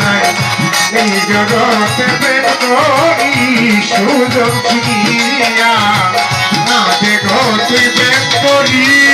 নাই এই জগতে বেতই সুযোগ না দেখো তুই বেত করি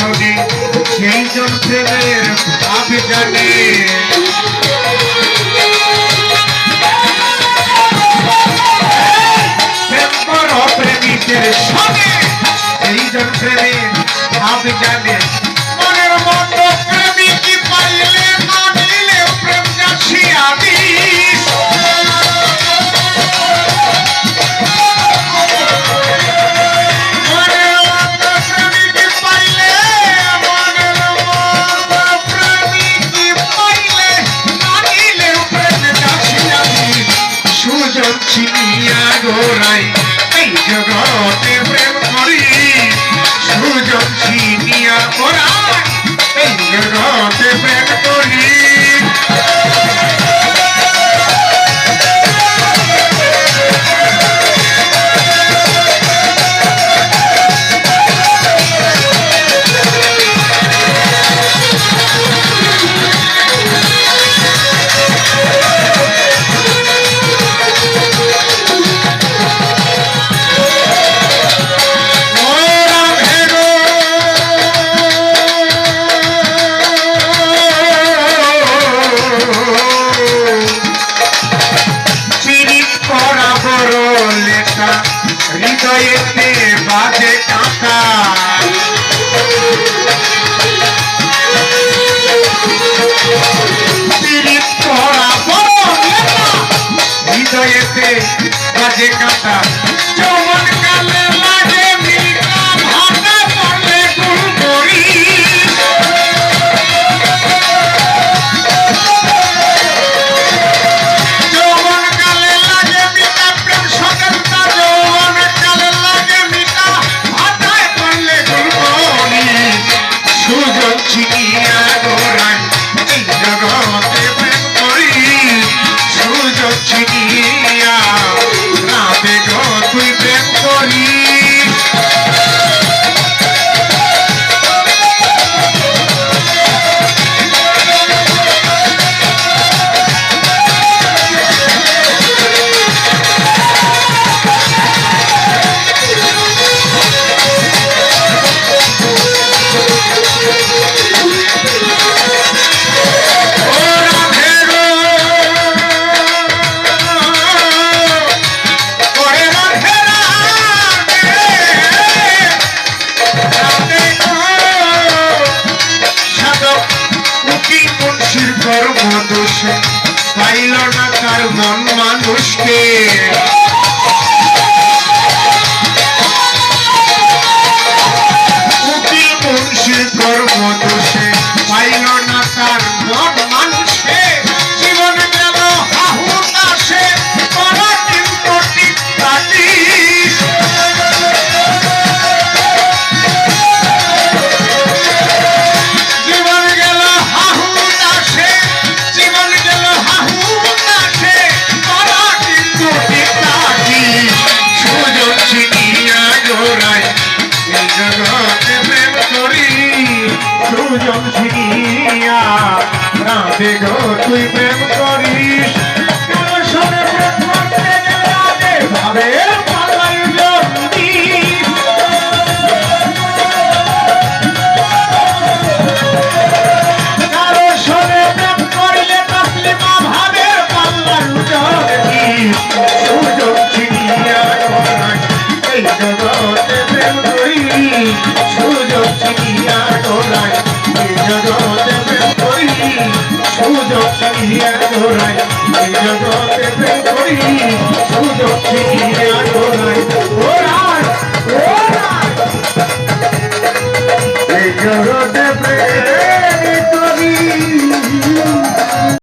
শুনি সেই যন্ত্রের আমি জানি। প্রেমিকের সঙ্গে সেই যন্ত্রের আমি জানি। I'm হৃদয়েতে বাজে কাঁটা। হৃদয়েতে বাজে কাঁটা। উকিল বংশীর কর্ম দোষে পাইল না তার মন মানুষকে। উকিল বংশীর কর্ম দোষে দুজন ছিনিয়া রাতে গো তুই প্রেম করিস। ভাবে সৌযোগ করিয়া ধরায় জগতে প্রেম করি